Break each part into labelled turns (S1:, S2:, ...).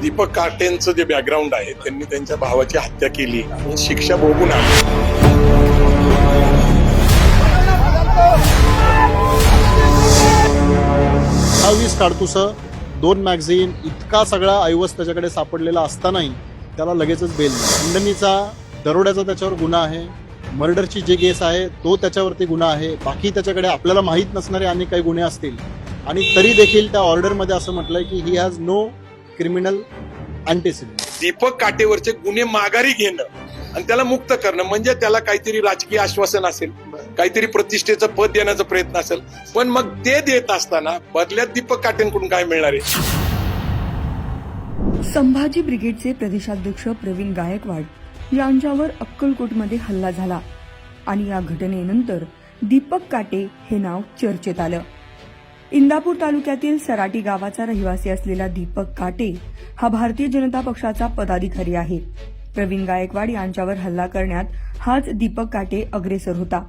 S1: दीपक काटेंचं जे बॅकग्राऊंड आहे त्यांनी त्यांच्या भावाची हत्या केली. आणि शिक्षा भोगून आली.
S2: अठ्ठावीस काडतुसं दोन मॅगझिन इतका सगळा ऐवज त्याच्याकडे सापडलेला असतानाही त्याला लगेचच बेल खंडणीचा दरोड्याचा त्याच्यावर गुन्हा आहे. मर्डरची जे केस आहे तो त्याच्यावरती गुन्हा आहे. बाकी त्याच्याकडे आपल्याला माहीत नसणारे अनेक काही गुन्हे असतील. आणि तरी देखील त्या ऑर्डरमध्ये असं म्हटलंय की he has no criminal antecedent
S1: Deepak काटेवरचे गुन्हे माघारी घेणं आणि त्याला मुक्त करणं म्हणजे त्याला काहीतरी राजकीय आश्वासन असेल काहीतरी प्रतिष्ठेचं पद देण्याचा प्रयत्न असेल पण मग ते देत असताना बदल्यात दीपक काटेंकडून काय मिळणार आहे?
S3: संभाजी ब्रिगेडचे प्रदेशाध्यक्ष प्रवीण गायकवाड यांच्यावर अक्कलकोटमध्ये हल्ला झाला आणि या घटनेनंतर दीपक काटे हे नाव चर्चेत आलं. इंदापूर तालुक्यातील सराटी गावाचा रहिवासी असलेला दीपक काटे हा भारतीय जनता पक्षाचा पदाधिकारी आहे. प्रवीण गायकवाड यांच्यावर हल्ला करण्यात हाच दीपक काटे अग्रेसर होता.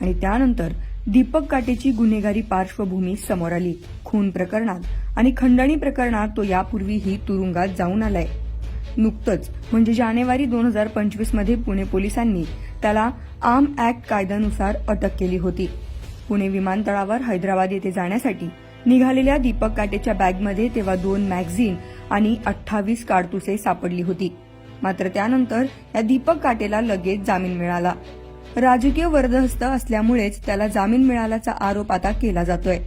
S3: आणि त्यानंतर दीपक काटेची गुन्हेगारी पार्श्वभूमी समोर आली. खून प्रकरणात आणि खंडणी प्रकरणात तो यापूर्वीही तुरुंगात जाऊन आलाय. नुकतंच म्हणजे जानेवारी दोन हजार पंचवीसमध्ये पुणे पोलिसांनी त्याला आर्म ऍक्ट कायद्यानुसार अटक केली होती. पुणे विमानतळावर हैदराबाद येथे जाण्यासाठी निघालेल्या दीपक काटेच्या बॅगमध्ये तेव्हा दोन मॅगझिन आणि अठ्ठावीस काडतुसे सापडली होती. मात्र त्यानंतर या दीपक काटेला लगेच जामीन मिळाला. राजकीय वर्दहस्त असल्यामुळेच त्याला जामीन मिळाल्याचा आरोप आता केला जातोय.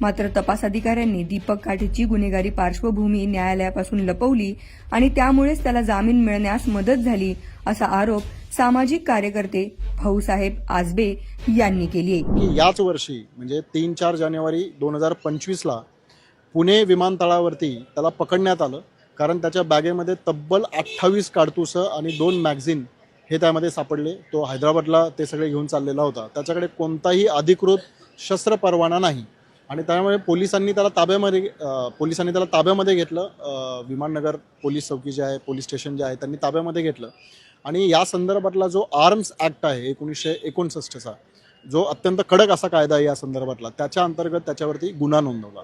S3: मात्र तपास अधिकाऱ्यांनी दीपक काठेची गुन्हेगारी पार्श्वभूमी न्यायालयापासून लपवली आणि त्यामुळेच त्याला जामीन मिळण्यास मदत झाली असा आरोप सामाजिक कार्यकर्ते भाऊसाहेब आजबे यांनी केली आहे
S2: याच वर्षी म्हणजे तीन चार जानेवारी दोन हजार पंचवीसला पुणे विमानतळावरती त्याला पकडण्यात आलं. कारण त्याच्या बॅगेमध्ये तब्बल अठ्ठावीस काडतुसं आणि दोन मॅगझिन हे त्यामध्ये सापडले. तो हैदराबादला ते सगळे घेऊन चाललेला होता. त्याच्याकडे कोणताही अधिकृत शस्त्र परवाना नाही. आणि त्यामुळे पोलिसांनी त्याला ताब्यामध्ये पोलिसांनी त्याला ताब्यामध्ये घेतलं. विमाननगर पोलीस चौकी जे आहे पोलीस स्टेशन जे आहे त्यांनी ताब्यामध्ये घेतलं. आणि या संदर्भातला जो आर्म्स ॲक्ट आहे एकोणीसशे एकोणसष्टचा जो अत्यंत कडक असा कायदा आहे या संदर्भातला त्याच्या अंतर्गत त्याच्यावरती गुन्हा नोंदवला.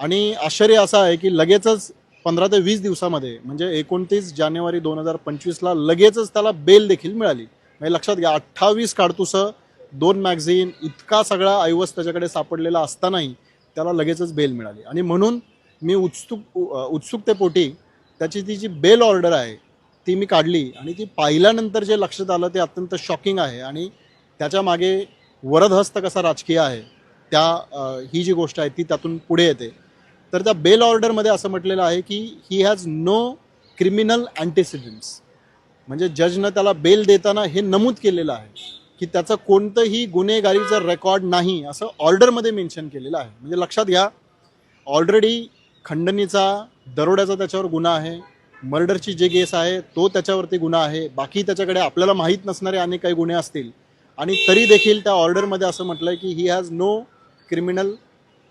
S2: आणि आश्चर्य असं आहे की लगेचच पंधरा ते वीस दिवसामध्ये म्हणजे एकोणतीस जानेवारी दोन हजार पंचवीसला लगेचच त्याला बेल देखील मिळाली. म्हणजे लक्षात घ्या अठ्ठावीस काडतुसं दोन मॅगझिन इतका सगळा ऐवज त्याच्याकडे सापडलेला असतानाही त्याला लगेचच बेल मिळाली. आणि म्हणून मी उत्सुक उत्सुकतेपोटी त्याची ती जी बेल ऑर्डर आहे ती मी काढली आणि ती पाहिल्यानंतर जे लक्षात आलं ते अत्यंत शॉकिंग आहे. आणि त्याच्यामागे वरदहस्त कसा राजकीय आहे त्या ही जी गोष्ट आहे ती त्यातून पुढे येते. तर त्या बेल ऑर्डरमध्ये असं म्हटलेलं आहे की he has no criminal antecedents म्हणजे जजनं त्याला बेल देताना हे नमूद केलेलं आहे की त्याचं कोणतंही गुन्हेगारीचं रेकॉर्ड नाही असं ऑर्डरमध्ये मेन्शन केलेलं आहे. म्हणजे लक्षात घ्या ऑलरेडी खंडणीचा दरोड्याचा त्याच्यावर गुन्हा आहे. मर्डरची जे केस आहे तो त्याच्यावरती गुन्हा आहे. बाकी त्याच्याकडे आपल्याला माहीत नसणारे अनेक काही गुन्हे असतील. आणि तरी देखील त्या ऑर्डरमध्ये असं म्हटलंय की he has no criminal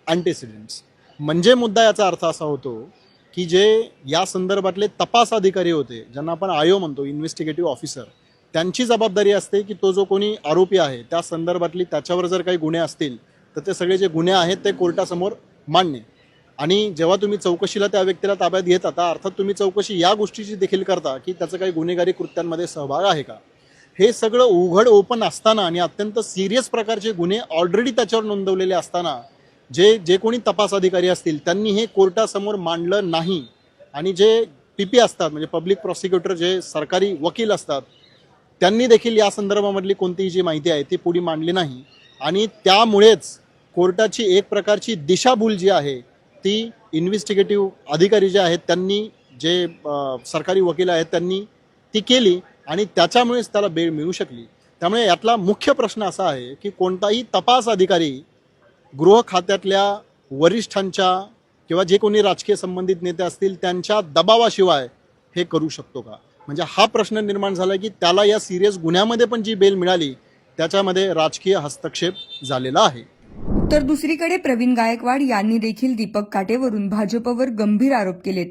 S2: antecedents म्हणजे मुद्दा याचा अर्थ असा होतो की जे या संदर्भातले तपास अधिकारी होते ज्यांना आपण आयो म्हणतो इन्व्हेस्टिगेटिव्ह ऑफिसर त्यांची जबाबदारी असते की तो जो कोणी आरोपी आहे त्या संदर्भातली त्याच्यावर जर काही गुन्हे असतील तर ते सगळे जे गुन्हे आहेत ते कोर्टासमोर मांडणे. आणि जेव्हा तुम्ही चौकशीला त्या व्यक्तीला ताब्यात घेता आता अर्थात तुम्ही चौकशी या गोष्टीची देखील करता की त्याचं काही गुन्हेगारी कृत्यांमध्ये सहभाग आहे का? हे सगळं उघड ओपन असताना आणि अत्यंत सिरियस प्रकारचे गुन्हे ऑलरेडी त्याच्यावर नोंदवलेले असताना जे जे कोणी तपास अधिकारी असतील त्यांनी हे कोर्टासमोर मांडलं नाही. आणि जे पी पी असतात म्हणजे पब्लिक प्रॉसिक्युटर जे सरकारी वकील असतात त्यांनी देखील या संदर्भामधली कोणतीही जी माहिती आहे ती पुढे मांडली नाही. आणि त्यामुळेच कोर्टाची एक प्रकारची दिशाभूल जी आहे ती इन्व्हेस्टिगेटिव्ह अधिकारी जे आहेत त्यांनी जे सरकारी वकील आहेत त्यांनी ती केली आणि त्याच्यामुळेच त्याला बेळ मिळू शकली. त्यामुळे यातला मुख्य प्रश्न असा आहे की कोणताही तपास अधिकारी गृह खात्यातल्या वरिष्ठांच्या किंवा जे कोणी राजकीय संबंधित नेते असतील त्यांच्या दबावाशिवाय हे करू शकतो का? म्हणजे हा प्रश्न निर्माण झाला की त्याला या सिरियस गुन्ह्यामध्ये पण जी बेल मिळाली त्याच्यामध्ये राजकीय हस्तक्षेप झालेला आहे.
S3: तर दुसरीकडे प्रवीण गायकवाड यांनी देखील दीपक काटेवरून भाजपवर गंभीर आरोप केलेत.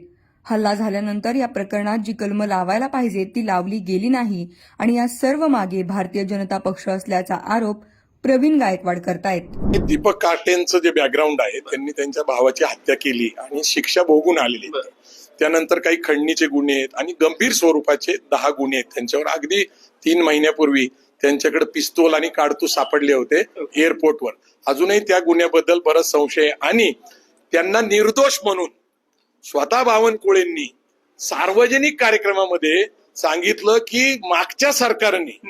S3: हल्ला झाल्यानंतर या प्रकरणात जी कलमं लावायला पाहिजे ती लावली गेली नाही आणि या सर्व मागे भारतीय जनता पक्ष असल्याचा आरोप प्रवीण गायकवाड करतायत.
S1: हे दीपक काटेंचं जे बॅकग्राऊंड आहे त्यांनी त्यांच्या भावाची हत्या केली आणि शिक्षा भोगून आलेली. त्यानंतर काही खंडणीचे गुन्हे आहेत आणि गंभीर स्वरूपाचे दहा गुन्हे आहेत. त्यांच्यावर अगदी तीन महिन्यापूर्वी त्यांच्याकडे पिस्तूल आणि काडतूस सापडले होते एअरपोर्टवर. अजूनही त्या गुन्ह्याबद्दल बराच संशय आणि त्यांना निर्दोष म्हणून स्वतः बावनकुळेंनी सार्वजनिक कार्यक्रमामध्ये सांगितलं की मागच्या सरकारने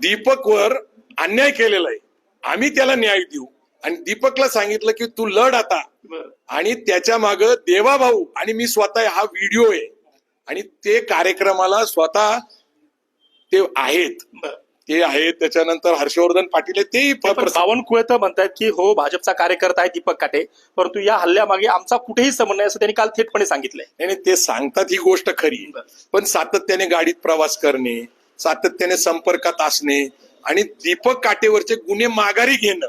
S1: दीपकवर अन्याय केलेला आहे. आम्ही त्याला न्याय देऊ. आणि दीपकला सांगितलं की तू लढ आता. आणि त्याच्या माग देवाभाऊ आणि मी स्वतः हा व्हिडिओ आहे. आणि ते कार्यक्रमाला स्वतः ते आहेत. ते आहेत त्याच्यानंतर हर्षवर्धन पाटील
S4: पण बावनकुळे तर म्हणतात की हो भाजपचा कार्यकर्ता आहे दीपक काटे परंतु या हल्ल्यामागे आमचा कुठेही संबंध नाही असं त्यांनी काल थेटपणे सांगितलंय.
S1: नाही, ते सांगतात ही गोष्ट खरी. पण सातत्याने गाडीत प्रवास करणे सातत्याने संपर्कात असणे आणि दीपक काटेवरचे गुन्हे माघारी घेणं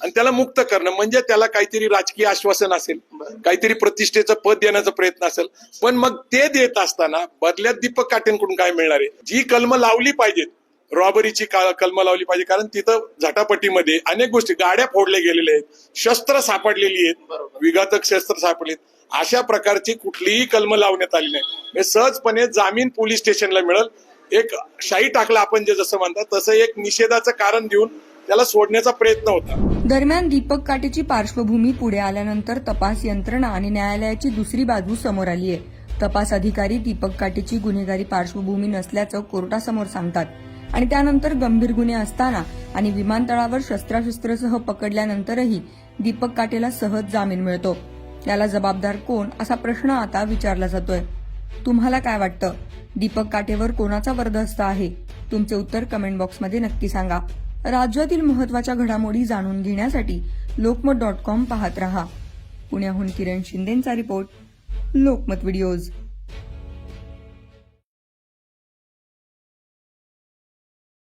S1: आणि त्याला मुक्त करणं. म्हणजे त्याला काहीतरी राजकीय आश्वासन असेल काहीतरी प्रतिष्ठेचं पद देण्याचा प्रयत्न असेल. पण मग ते देत असताना बदल्यात दीपक काटेंकडून काय मिळणार आहे? जी कलम लावली पाहिजेत रॉबरीची कलम लावली पाहिजे कारण तिथं झटापटीमध्ये अनेक गोष्टी गाड्या फोडल्या गेलेल्या आहेत शस्त्र सापडलेली आहेत विघातक शस्त्र सापडली आहेत अशा प्रकारची कुठलीही कलम लावण्यात आली नाही सहजपणे जामीन पोलीस स्टेशनला मिळेल. एक शाही टाकला आपण जे जसं म्हणतात तसं एक निषेधाचं कारण देऊन त्याला सोडण्याचा प्रयत्न होता.
S3: दरम्यान दीपक काटेची पार्श्वभूमी पुढे आल्यानंतर तपास यंत्रणा आणि न्यायालयाची दुसरी बाजू समोर आली आहे. तपास अधिकारी दीपक काटेची गुन्हेगारी पार्श्वभूमी नसल्याचं कोर्टासमोर सांगतात. आणि त्यानंतर गंभीर गुन्हे असताना आणि विमानतळावर शस्त्राशस्त्रसह पकडल्यानंतरही दीपक काटेला सहज जामीन मिळतो. याला जबाबदार कोण असा प्रश्न आता विचारला जातोय. तुम्हाला काय वाटतं? दीपक काटेवर कोणाचा वर्धस्त आहे? तुमचे उत्तर कमेंट बॉक्समध्ये नक्की सांगा. राज्यातील महत्त्वाच्या घडामोडी जाणून घेण्यासाठी लोकमत डॉट कॉम पाहत रहा. पुण्याहून किरण शिंदेचा रिपोर्ट लोकमत व्हिडिओज.